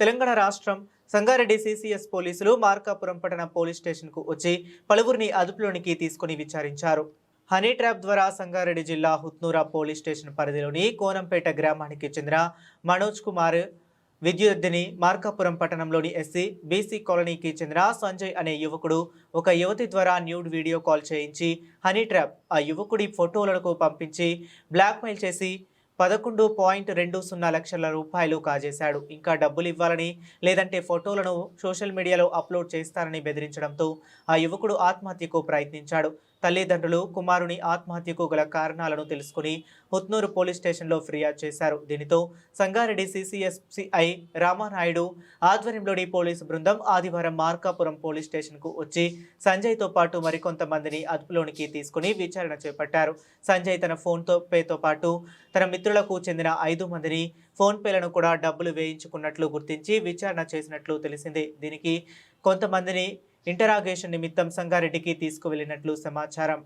తెలంగాణ రాష్ట్రం సంగారెడ్డి సిసిఎస్ పోలీసులు మార్కాపురం పట్టణ పోలీస్ స్టేషన్కు వచ్చి పలువురిని అదుపులోనికి తీసుకుని విచారించారు. హనీ ట్రాప్ ద్వారా సంగారెడ్డి జిల్లా హుత్నూరా పోలీస్ స్టేషన్ పరిధిలోని కోనంపేట గ్రామానికి చెందిన మనోజ్ కుమార్ విద్యుద్ధిని మార్కాపురం పట్టణంలోని ఎస్సీ బీసీ కాలనీకి చెందిన సంజయ్ అనే యువకుడు ఒక యువతి ద్వారా న్యూడ్ వీడియో కాల్ చేయించి హనీ ట్రాప్ ఆ యువకుడి ఫోటోలకు పంపించి బ్లాక్మెయిల్ చేసి పదకొండు పాయింట్ రెండు సున్నా లక్షల రూపాయలు కాజేశాడు. ఇంకా డబ్బులు ఇవ్వాలని లేదంటే ఫోటోలను సోషల్ మీడియాలో అప్లోడ్ చేస్తారని బెదిరించడంతో ఆ యువకుడు ఆత్మహత్యకు ప్రయత్నించాడు. తల్లిదండ్రులు కుమారుని ఆత్మహత్యకు గల కారణాలను తెలుసుకుని హుత్నూరు పోలీస్ స్టేషన్లో ఫిర్యాదు చేశారు. దీనితో సంగారెడ్డి సిసిఎస్సిఐ రామానాయుడు ఆధ్వర్యంలోని పోలీసు బృందం ఆదివారం మార్కాపురం పోలీస్ స్టేషన్కు వచ్చి సంజయ్తో పాటు మరికొంతమందిని అదుపులోనికి తీసుకుని విచారణ చేపట్టారు. సంజయ్ తన ఫోన్తో పేతో పాటు తన మిత్రులకు చెందిన ఐదు మందిని ఫోన్ పేలను కూడా డబ్బులు వేయించుకున్నట్లు గుర్తించి విచారణ చేసినట్లు తెలిసింది. దీనికి కొంతమందిని ఇంటరాగేషన్ నిమిత్తం సంగారెడ్డికి తీసుకువెళ్ళినట్లు సమాచారం.